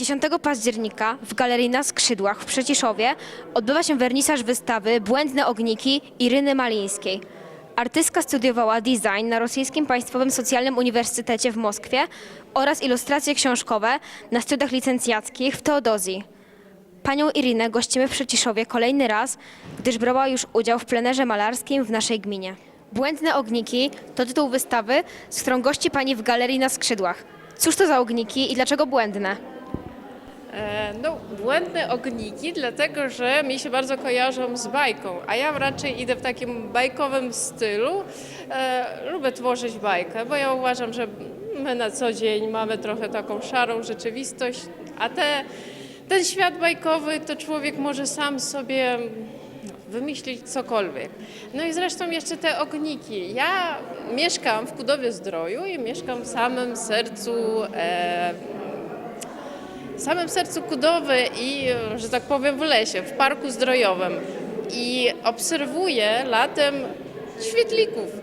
10 października w Galerii na Skrzydłach w Przyciszowie odbywa się wernisaż wystawy Błędne ogniki Iryny Malińskiej. Artystka studiowała design na Rosyjskim Państwowym Socjalnym Uniwersytecie w Moskwie oraz ilustracje książkowe na studiach licencjackich w Teodozji. Panią Irynę gościmy w Przyciszowie kolejny raz, gdyż brała już udział w plenerze malarskim w naszej gminie. Błędne ogniki to tytuł wystawy, z którą gości pani w Galerii na Skrzydłach. Cóż to za ogniki i dlaczego błędne? E, No, błędne ogniki, dlatego że mi się bardzo kojarzą z bajką, a ja raczej idę w takim bajkowym stylu. E, lubię tworzyć bajkę, bo ja uważam, że my na co dzień mamy trochę taką szarą rzeczywistość, a te, ten świat bajkowy to człowiek może sam sobie wymyślić cokolwiek. No i zresztą jeszcze te ogniki. Ja mieszkam w Kudowie Zdroju i mieszkam w samym sercu e, w samym sercu Kudowy i, że tak powiem, w lesie, w parku zdrojowym. I obserwuję latem świetlików.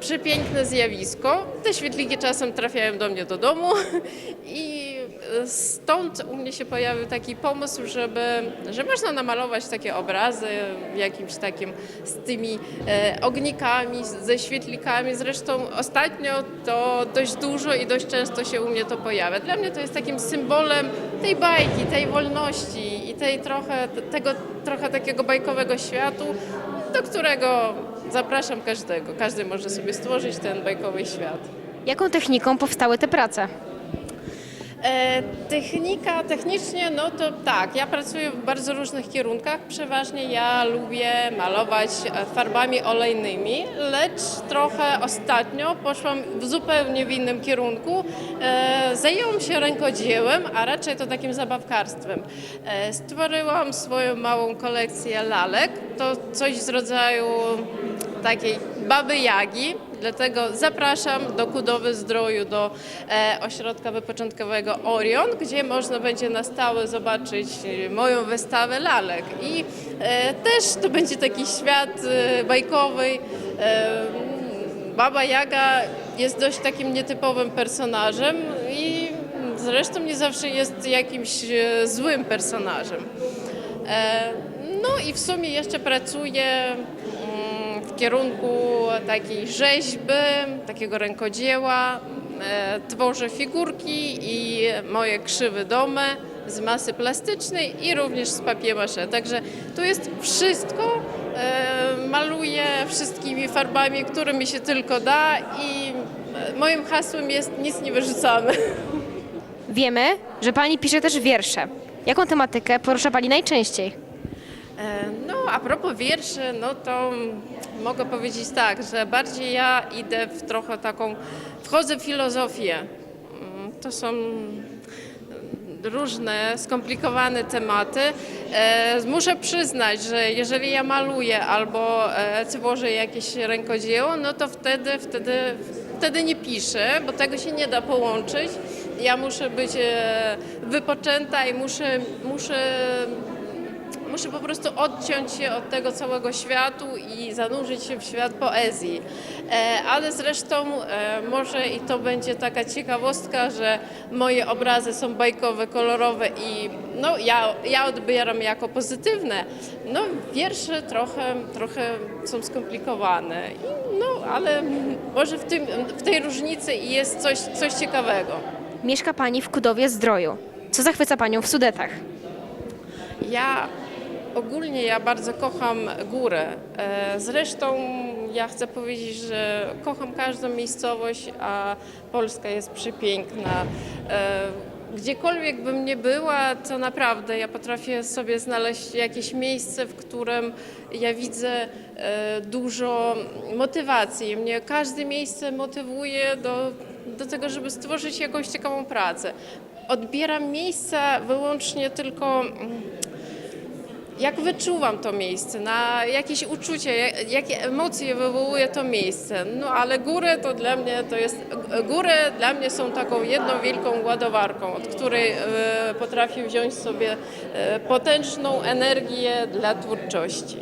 Przepiękne zjawisko. Te świetliki czasem trafiają do mnie do domu i stąd u mnie się pojawił taki pomysł, żeby, że można namalować takie obrazy jakimś takim z tymi e, ognikami, ze świetlikami. Zresztą ostatnio to dość dużo i dość często się u mnie to pojawia. Dla mnie to jest takim symbolem tej bajki, tej wolności i tej trochę, tego trochę takiego bajkowego światu, do którego zapraszam każdego. Każdy może sobie stworzyć ten bajkowy świat. Jaką techniką powstały te prace? E, technika, technicznie, no to tak, ja pracuję w bardzo różnych kierunkach. Przeważnie ja lubię malować e, farbami olejnymi, lecz trochę ostatnio poszłam w zupełnie w innym kierunku. E, zajęłam się rękodziełem, a raczej to takim zabawkarstwem. Stworzyłam swoją małą kolekcję lalek. To coś z rodzaju takiej baby Jagi. Dlatego zapraszam do Kudowy Zdroju, do e, ośrodka wypoczynkowego Orion, gdzie można będzie na stałe zobaczyć e, moją wystawę lalek. I e, też to będzie taki świat bajkowy. E, Baba Jaga jest dość takim nietypowym personażem i zresztą nie zawsze jest jakimś złym personażem. No i w sumie jeszcze pracuję mm, kierunku takiej rzeźby, takiego rękodzieła. E, Tworzę figurki i moje krzywy domy z masy plastycznej i również z papier-mâché. Także tu jest wszystko. E, Maluję wszystkimi farbami, którymi się tylko da i e, moim hasłem jest nic nie wyrzucamy. Wiemy, że pani pisze też wiersze. Jaką tematykę porusza pani najczęściej? E, No, a propos wierszy, no to mogę powiedzieć tak, że bardziej ja idę w trochę taką, wchodzę w filozofię. Mm, To są różne skomplikowane tematy. E, Muszę przyznać, że jeżeli ja maluję albo e, tworzę jakieś rękodzieło, no to wtedy, wtedy, wtedy nie piszę, bo tego się nie da połączyć. Ja muszę być e, wypoczęta i muszę, muszę Muszę po prostu odciąć się od tego całego światu i zanurzyć się w świat poezji. E, ale zresztą e, może i to będzie taka ciekawostka, że moje obrazy są bajkowe, kolorowe i no, ja, ja odbieram jako pozytywne. No, wiersze trochę, trochę są skomplikowane, no, ale może w, tym, w tej różnicy jest coś, coś ciekawego. Mieszka pani w Kudowie Zdroju. Co zachwyca panią w Sudetach? Ja ogólnie ja bardzo kocham górę. E, Zresztą ja chcę powiedzieć, że kocham każdą miejscowość, a Polska jest przepiękna. E, Gdziekolwiek bym nie była, to naprawdę ja potrafię sobie znaleźć jakieś miejsce, w którym ja widzę e, dużo motywacji. Mnie każde miejsce motywuje do, do tego, żeby stworzyć jakąś ciekawą pracę. Odbieram miejsca wyłącznie tylko mm, jak wyczuwam to miejsce, na jakieś uczucie, jak- jakie emocje wywołuje to miejsce. No ale góry to dla mnie to jest, góry dla mnie są taką jedną wielką ładowarką, od której e, potrafię wziąć sobie e, potężną energię dla twórczości.